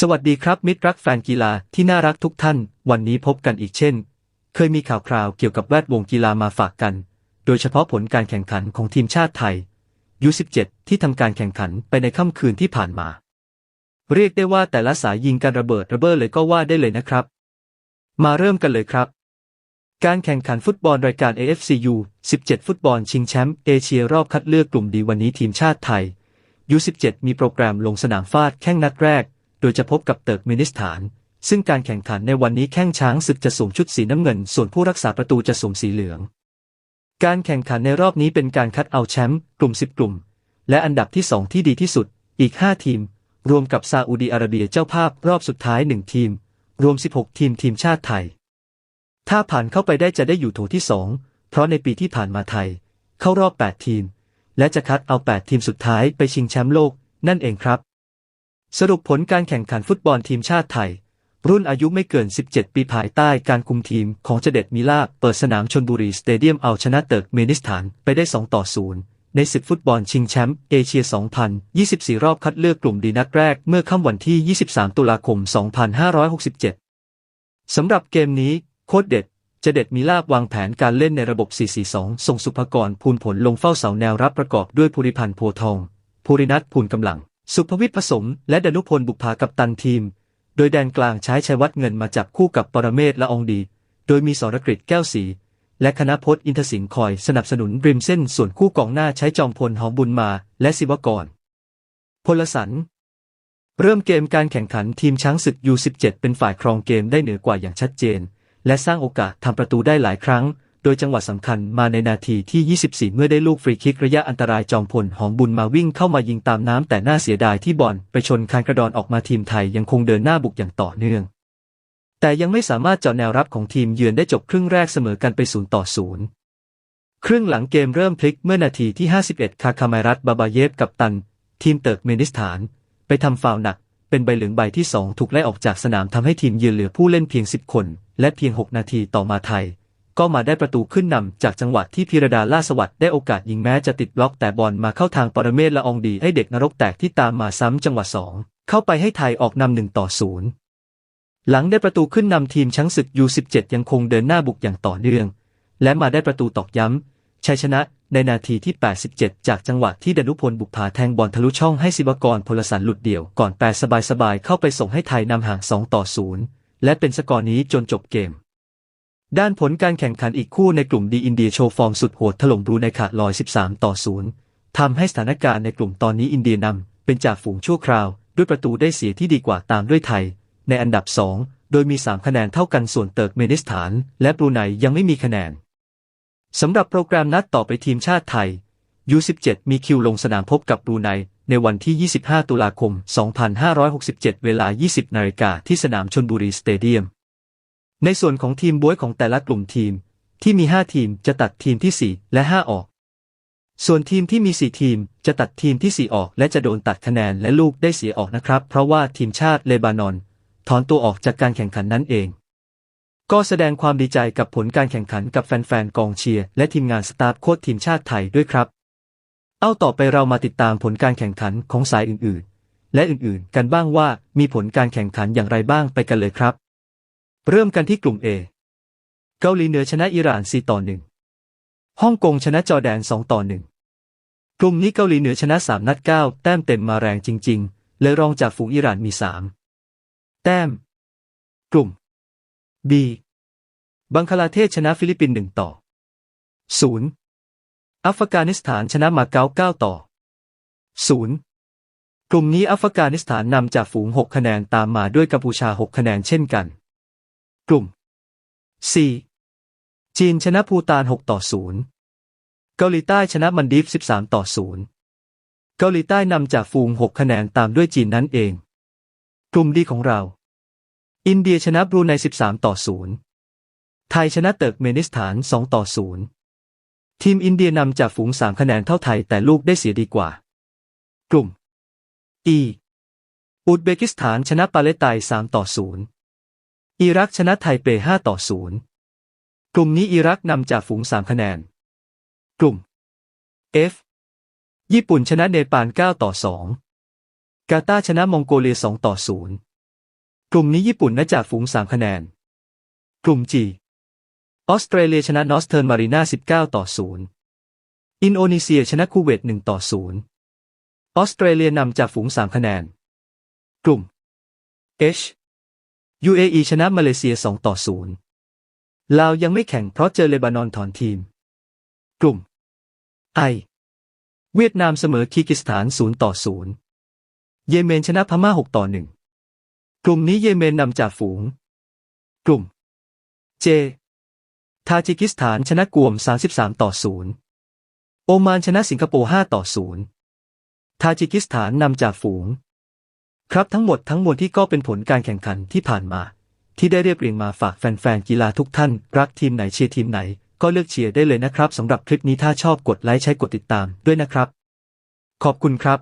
สวัสดีครับ มิตรรักแฟนกีฬาที่น่ารักทุกท่าน วันนี้พบกันอีกเช่น เคยมีข่าวคราวเกี่ยวกับแวดวงกีฬามาฝากกัน โดยเฉพาะผลการแข่งขันของทีมชาติไทยยู17ที่ทำการแข่งขันไปในค่ำคืนที่ผ่านมา เรียกได้ว่าแต่ละสายยิงกันระเบิดระเบ้อเลยก็ว่าได้เลยนะครับ มาเริ่มกันเลยครับ การแข่งขันฟุตบอลรายการ AFCU 17 ฟุตบอลชิงแชมป์เอเชียรอบคัดเลือกกลุ่มดีวันนี้ทีมชาติไทย U17 มีโปรแกรมลงสนามฟาดแข่งนัดแรก โดยจะพบกับเติร์กเมนิสถาน ซึ่งการแข่งขันในวันนี้แข้งช้างศึกจะสวมชุดสีน้ำเงิน ส่วนผู้รักษาประตูจะสวมสีเหลือง การแข่งขันในรอบนี้เป็นการคัดเอาแชมป์กลุ่ม 10 กลุ่ม และอันดับที่ 2 ที่ดีที่สุด อีก 5 ทีม รวมกับซาอุดีอาระเบียเจ้าภาพรอบสุดท้าย 1 ทีม รวม 16 ทีมทีมชาติไทย ถ้าผ่านเข้าไปได้จะได้อยู่โถที่ 2 เพราะในปีที่ผ่านมาไทย เข้ารอบ 8 ทีม และจะคัดเอา 8 ทีมสุดท้ายไปชิงแชมป์โลก นั่นเองครับ สรุปผลการแข่งขันฟุตบอลทีมชาติไทย รุ่นอายุไม่เกิน 17 ปีภายใต้การคุมทีมของเจเด็ดมิลาเปิดสนามชนบุรีสเตเดียมเอาชนะเติร์กเมนิสถานไปได้ 2 ต่อ 0 ในศึกฟุตบอลชิงแชมป์เอเชีย 2024 รอบคัดเลือกกลุ่มดีนัดแรกเมื่อค่ำวันที่ 23 ตุลาคม 2567 สำหรับเกมนี้ โค้ดเด็ดเจเด็ดมีลาบวางแผนการเล่นในระบบ 442 ส่งสุภกรภูลผลลงเฝ้าเสาแนวรับประกอบด้วยภูริพันธ์โพทอง ภูรินัทภูลกำลัง สุภวิทย์ผสม และดนุพลบุภากับตันทีม โดยแดนกลางใช้ชัยวัฒน์เงินมาจับคู่กับปรเมศละองดี โดยมีสรกฤษแก้วศรีและคณะพจน์อินทสิงห์คอยสนับสนุนริมเส้นส่วนคู่กองหน้าใช้จอมพลหอมบุญมา และศิวกร พลสันเริ่มเกมการแข่งขันทีมช้างศึก U17 เป็นฝ่ายครองเกมได้เหนือกว่าอย่างชัดเจน และสร้างโอกาสทำประตูได้หลายครั้ง โดยจังหวะสำคัญมาในนาทีที่ 24 เมื่อได้ลูกฟรีคิกระยะอันตรายจอมพลหอมบุญมาวิ่งเข้ามายิงตามน้ำแต่น่าเสียดายที่บอลไปชนคานกระดอนออกมาทีมไทยยังคงเดินหน้าบุกอย่างต่อเนื่อง แต่ยังไม่สามารถเจาะแนวรับของทีมเยือนได้จบครึ่งแรกเสมอกันไป0ต่อ0ครึ่งหลังเกมเริ่มพลิกเมื่อนาทีที่ 51 คาคาไมรัตบาบาเยฟกับตัน ทีมเติร์กเมนิสถาน ไปทำฟาวล์หนัก เป็นใบเหลืองใบที่ 2 ถูกไล่ออกจากสนามทำให้ทีมเยือนเหลือผู้เล่นเพียง 10 คน และเพียง 6 นาทีต่อมาไทย ก็มาได้ประตูขึ้นนำจากจังหวะที่พิรดาล่าสวัสด์ได้โอกาสยิงแม้จะติดบล็อกแต่บอลมาเข้าทางปรเมศละองดีให้เด็กนรกแตกที่ตามมาซ้ำจังหวะสองเข้าไปให้ไทยออกนำหนึ่งต่อศูนย์หลังได้ประตูขึ้นนำทีมช้างศึก U17 ยังคงเดินหน้าบุกอย่างต่อเนื่อง และมาได้ประตูตอกย้ำชัยชนะในนาทีที่ 87 จากจังหวะที่ดนุพลบุกผาแทงบอลทะลุช่องให้ศิวกรพลสันหลุดเดี่ยวก่อนแปรสบายๆเข้าไปส่งให้ไทยนำห่าง2ต่อ0และเป็นสกอร์นี้จนจบเกม ด้านผลการแข่งขันอีกคู่ในกลุ่มดีอินเดียโชว์ฟอร์มสุดโหดถล่มบรูไนขาดลอย 13 ต่อ 0 ทำให้สถานการณ์ในกลุ่มตอนนี้อินเดียนำเป็นจ่าฝูงชั่วคราว ด้วยประตูได้เสียที่ดีกว่าตามด้วยไทย ในอันดับ 2 โดยมี 3 คะแนนเท่ากันส่วนเติร์กเมนิสถาน และบรูไนยังไม่มีคะแนนสำหรับโปรแกรมนัดต่อไปทีมชาติไทย U17 มีคิวลงสนามพบกับบรูไนในวันที่ 25 ตุลาคม 2567 เวลา 20นาฬิกาที่สนามชนบุรีสเตเดียม ในส่วนของทีมบวยของแต่ละกลุ่มทีม ที่มี 5 ทีมจะตัดทีมที่ 4 และ 5 ออก ส่วนทีมที่มี 4 ทีมจะตัดทีมที่ 4 ออก และจะโดนตัดคะแนนและลูกได้เสียออกนะครับ เพราะว่าทีมชาติเลบานอน ถอนตัวออกจากการแข่งขันนั้นเอง ก็แสดงความดีใจกับผลการแข่งขันกับแฟนๆกองเชียร์และทีมงานสตาฟโค้ชทีมชาติไทยด้วยครับ เอาต่อไปเรามาติดตามผลการแข่งขันของสายอื่นๆ และอื่นๆ กันบ้างว่ามีผลการแข่งขันอย่างไรบ้างไปกันเลยครับ เริ่มกันที่กลุ่ม A เกาหลีเหนือชนะอิหร่าน 4 ต่อ 1 ฮ่องกงชนะจอร์แดน 2 ต่อ 1 กลุ่มนี้เกาหลีเหนือชนะ 3 นัด 9 แต้มเต็มมาแรงจริง ๆ เลยรองจากฝูงอิหร่านมี 3 แต้ม กลุ่ม B บังคลาเทศชนะฟิลิปปินส์ 1 ต่อ 0 อัฟกานิสถานชนะมาเก๊า 9 ต่อ 0 กลุ่มนี้อัฟกานิสถานนำจากฝูง 6 คะแนนตามมาด้วยกัมพูชา 6 คะแนนเช่นกัน กลุ่ม C จีนชนะภูตาน 6 ต่อ 0 เกาหลีใต้ชนะมันดีฟ 13 ต่อ 0 เกาหลีใต้นำจากฝูง 6 คะแนนตามด้วยจีนนั่นเอง กลุ่มดีของเรา อินเดียชนะบรูไน 13 ต่อ 0 ไทยชนะเติร์กเมนิสถาน 2 ต่อ 0 ทีมอินเดียนำจากฝูง 3 คะแนนเท่าไทยแต่ลูกได้เสียดีกว่า กลุ่ม E อุซเบกิสถานชนะปาเลสไตน์3ต่อ 0 อิรักชนะไทเป 5 ต่อ 0 กลุ่มนี้อิรักนำจากฝูง 3 คะแนน กลุ่ม F ญี่ปุ่นชนะเนปาล 9 ต่อ 2 กาตาร์ชนะมองโกเลีย 2 ต่อ 0 กลุ่มนี้ญี่ปุ่นน่าจากฝูง 3 คะแนน กลุ่ม G ออสเตรเลียชนะนอสเทิร์นมารีนา19 ต่อ 0 อินโดนีเซียชนะคูเวต 1 ต่อ 0ออสเตรเลียนำจากฝูง3คะแนน กลุ่ม H UAE ชนะมาเลเซีย 2 ต่อ 0 ลาวยังไม่แข่งเพราะเจอเลบานอนถอนทีม กลุ่ม I เวียดนามเสมอคีร์กิสถาน 0 ต่อ 0 เยเมนชนะพม่า 6 ต่อ 1 กลุ่มนี้เยเมนนำจากฝูง กลุ่ม J ทาจิกิสถานชนะกวม 33 ต่อ 0 โอมานชนะสิงคโปร์ 5 ต่อ 0 ทาจิกิสถานนำจากฝูง ครับทั้งหมดทั้งมวลที่ก็เป็นผลการแข่งขันที่ผ่านมา ที่ได้เรียบเรียงมาฝากแฟนๆกีฬาทุกท่าน รักทีมไหนเชียร์ทีมไหน ก็เลือกเชียร์ได้เลยนะครับสำหรับคลิปนี้ถ้าชอบกดไลค์ใช้กดติดตามด้วยนะครับ ขอบคุณครับ